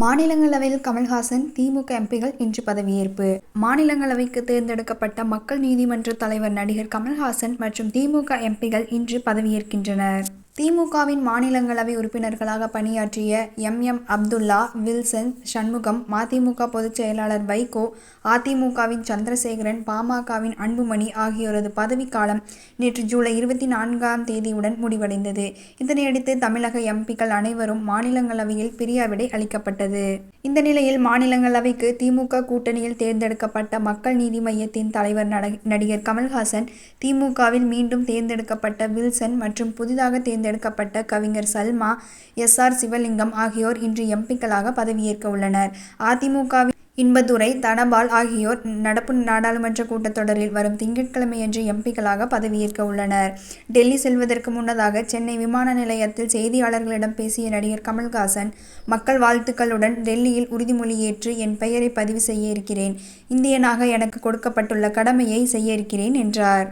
மாநிலங்களவையில் கமல்ஹாசன் திமுக எம்பிகள் இன்று பதவியேற்பு மாநிலங்களவைக்கு தேர்ந்தெடுக்கப்பட்ட மக்கள் நீதிமன்ற தலைவர் நடிகர் கமல்ஹாசன் மற்றும் திமுக எம்பிகள் இன்று பதவியேற்கின்றனர். திமுகவின் மாநிலங்களவை உறுப்பினர்களாக பணியாற்றிய M. M. Abdullah Wilson Shanmugam மதிமுக பொதுச் செயலாளர் வைகோ அதிமுகவின் சந்திரசேகரன் பாமகவின் அன்புமணி ஆகியோரது பதவிக்காலம் நேற்று ஜூலை இருபத்தி நான்காம் தேதியுடன் முடிவடைந்தது. இதனையடுத்து தமிழக எம்.பி.க்கள் அனைவரும் மாநிலங்களவையில் பிரியாவிடை அளிக்கப்பட்டது. இந்த நிலையில் மாநிலங்களவைக்கு திமுக கூட்டணியில் தேர்ந்தெடுக்கப்பட்ட மக்கள் நீதி மையத்தின் தலைவர் நடிகர் கமல்ஹாசன் திமுகவில் மீண்டும் தேர்ந்தெடுக்கப்பட்ட வில்சன் மற்றும் புதிதாக தேர்ந்தெடுக்கப்பட்ட கவிஞர் சல்மா எஸ். ஆர். சிவலிங்கம் ஆகியோர் இன்று எம்.பி.க்களாக பதவியேற்க உள்ளனர். அதிமுகவின் இன்பதுரை தனபால் ஆகியோர் நடப்பு நாடாளுமன்ற கூட்டத்தொடரில் வரும் திங்கட்கிழமையன்று எம்.பி.க்களாக பதவியேற்க உள்ளனர். டெல்லி செல்வதற்கு முன்னதாக சென்னை விமான நிலையத்தில் செய்தியாளர்களிடம் பேசிய நடிகர் கமல்ஹாசன் மக்கள் வாழ்த்துக்களுடன் டில்லியில் உறுதிமொழியேற்று என் பெயரை பதிவு செய்ய இருக்கிறேன். இந்தியனாக எனக்கு கொடுக்கப்பட்டுள்ள கடமையை செய்ய இருக்கிறேன் என்றார்.